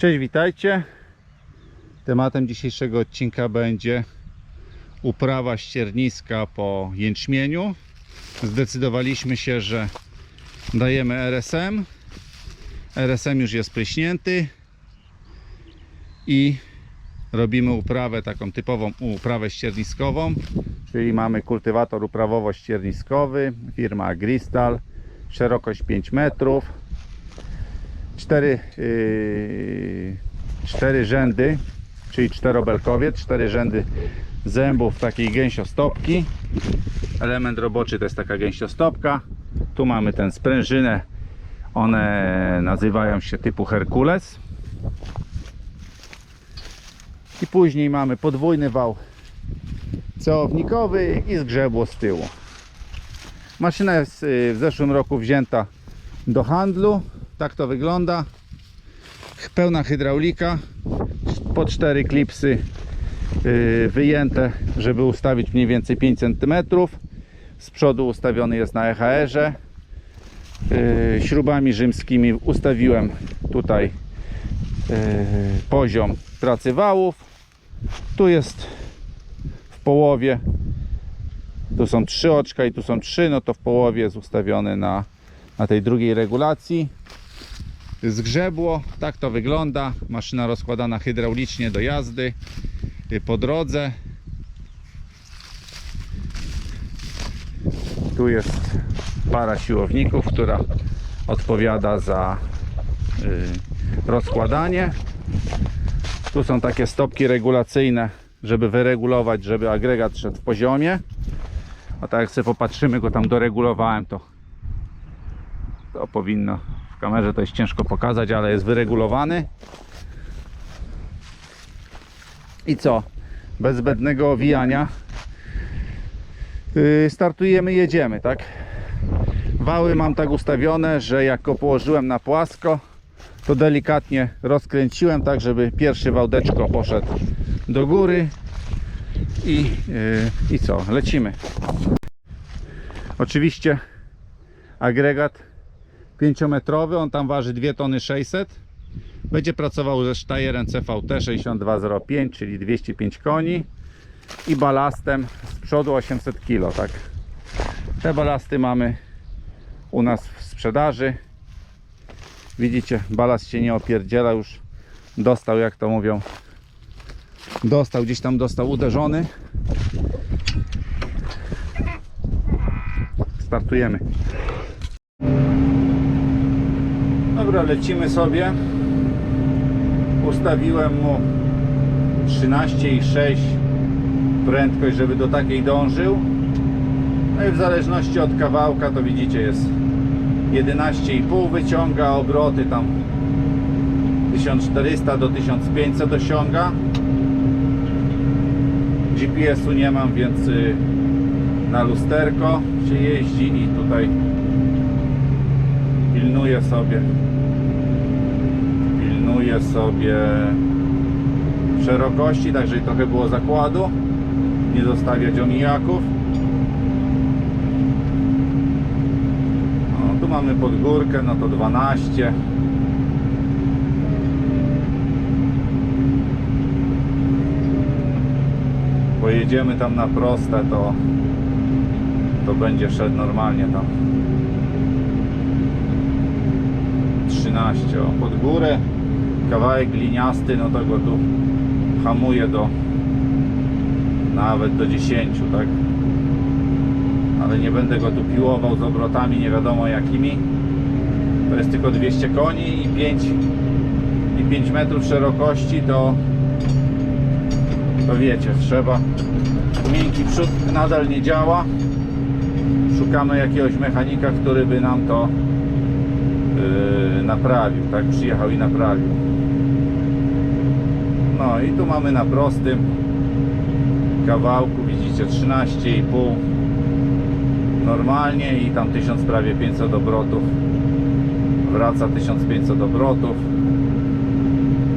Cześć, witajcie. Tematem dzisiejszego odcinka będzie uprawa ścierniska po jęczmieniu. Zdecydowaliśmy się, że dajemy RSM. RSM już jest pryśnięty i robimy uprawę taką typową uprawę ścierniskową, czyli mamy kultywator uprawowo-ścierniskowy, firma Agristal, szerokość 5 metrów, cztery, yy, cztery rzędy, czyli czterobelkowiec, cztery rzędy zębów takiej gęsiostopki. Element roboczy to jest taka gęsiostopka. Tu mamy tę sprężynę. One nazywają się typu Herkules. I później mamy podwójny wał ceownikowy i zgrzebło z tyłu. Maszyna jest yy, w zeszłym roku wzięta do handlu. Tak to wygląda. Pełna hydraulika. Po cztery klipsy yy, wyjęte, żeby ustawić mniej więcej 5 cm. Z przodu ustawiony jest na EHR-ze. Yy, Śrubami rzymskimi ustawiłem tutaj yy, poziom pracy wałów. Tu jest w połowie. Tu są trzy oczka i tu są trzy, no to w połowie jest ustawiony na, na tej drugiej regulacji. Zgrzebło, tak to wygląda. Maszyna rozkładana hydraulicznie do jazdy y, po drodze. Tu jest para siłowników, która odpowiada za y, rozkładanie. Tu są takie stopki regulacyjne, żeby wyregulować, żeby agregat szedł w poziomie. A tak jak sobie popatrzymy, go tam doregulowałem, to, to powinno w kamerze to jest ciężko pokazać, ale jest wyregulowany. I co? Bez zbędnego owijania yy, startujemy, jedziemy, tak? Wały mam tak ustawione, że jak go położyłem na płasko, to delikatnie rozkręciłem, tak żeby pierwszy wałdeczko poszedł do góry i, yy, i co? Lecimy. Oczywiście agregat 5-metrowy, on tam waży 2 tony 600 będzie pracował ze Steyerem CVT 6205 czyli 205 koni i balastem z przodu 800 kg tak? Te balasty mamy u nas w sprzedaży. Widzicie balast się nie opierdziela już dostał jak to mówią. Dostał gdzieś tam dostał uderzony. Startujemy Dobra, lecimy sobie. Ustawiłem mu 13,6 prędkość, żeby do takiej dążył. No i w zależności od kawałka to widzicie jest 11,5 wyciąga, obroty tam 1400 do 1500 osiąga. GPS-u nie mam, więc y, na lusterko się jeździ i tutaj pilnuję sobie pilnuję sobie szerokości, tak żeby trochę było zakładu. Nie zostawiać omijaków no, tu mamy pod górkę, no to 12 pojedziemy tam na proste to to będzie szedł normalnie tam. 13 o, pod górę kawałek liniasty no to go tu hamuje do nawet do 10 tak ale nie będę go tu piłował z obrotami nie wiadomo jakimi to jest tylko 200 koni i 5 i 5 metrów szerokości to to wiecie trzeba miękki przód nadal nie działa szukamy jakiegoś mechanika który by nam to yy, naprawił, tak? Przyjechał i naprawił. No i tu mamy na prostym kawałku, widzicie 13,5 normalnie i tam 1000 prawie 500 obrotów. Wraca 1500 obrotów.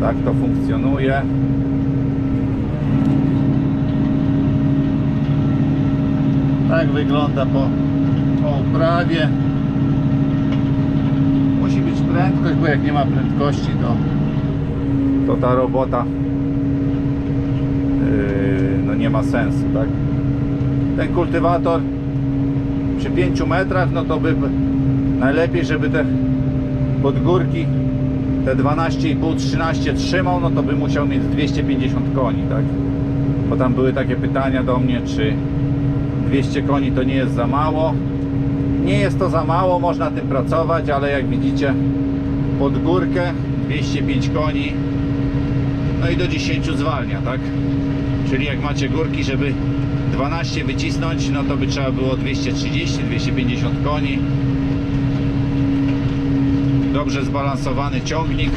Tak to funkcjonuje. Tak wygląda po, po uprawie musi być prędkość, bo jak nie ma prędkości to to ta robota no nie ma sensu, tak? Ten kultywator przy 5 metrach, no to by najlepiej, żeby te podgórki te 12,5-13 trzymał, no to by musiał mieć 250 koni, tak? Bo tam były takie pytania do mnie, czy 200 koni to nie jest za mało. Nie jest to za mało, można tym pracować, ale jak widzicie pod górkę 205 koni no i do 10 zwalnia, tak? Czyli jak macie górki, żeby 12 wycisnąć, no to by trzeba było 230-250 koni. Dobrze zbalansowany ciągnik.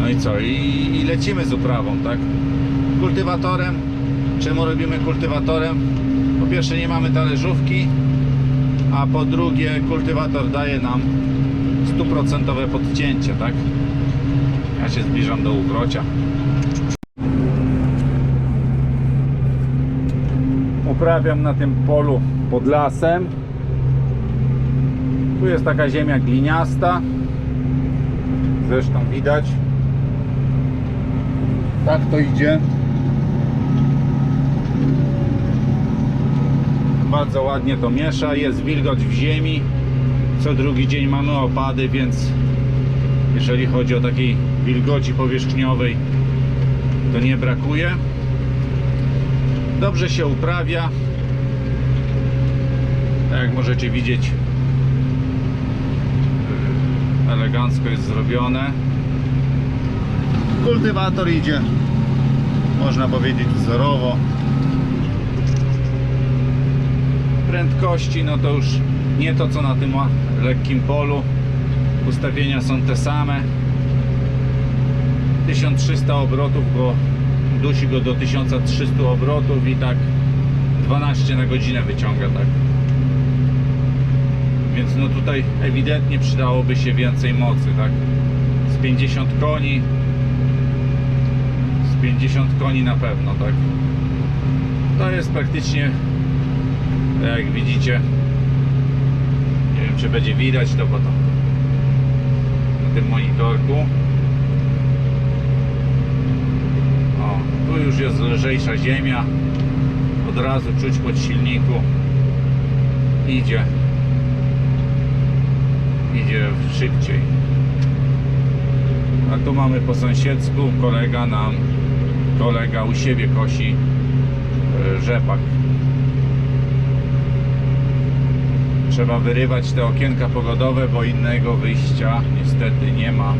No i co? I, i lecimy z uprawą, tak? Kultywatorem. Czemu robimy kultywatorem? Po pierwsze nie mamy talerzówki, a po drugie kultywator daje nam stuprocentowe podcięcie, tak? Ja się zbliżam do ukrocia. Uprawiam na tym polu pod lasem. Tu jest taka ziemia gliniasta. Zresztą widać. Tak to idzie. Bardzo ładnie to miesza. Jest wilgoć w ziemi. Co drugi dzień mamy opady, więc jeżeli chodzi o takiej wilgoci powierzchniowej, to nie brakuje. Dobrze się uprawia. Tak jak możecie widzieć, elegancko jest zrobione. Kultywator idzie, można powiedzieć, wzorowo. Prędkości, no to już nie to co na tym lekkim polu. Ustawienia są te same. 1300 obrotów go dusi go do 1300 obrotów i tak 12 na godzinę wyciąga tak. Więc no tutaj ewidentnie przydałoby się więcej mocy, tak? Z 50 koni z 50 koni na pewno, tak? To jest praktycznie tak jak widzicie nie wiem czy będzie widać to bo to na tym monitorku o, tu już jest lżejsza ziemia. Od razu czuć pod silniku. Idzie. Idzie szybciej. A tu mamy po sąsiedzku kolega nam kolega u siebie kosi e, rzepak. Trzeba wyrywać te okienka pogodowe bo innego wyjścia niestety nie ma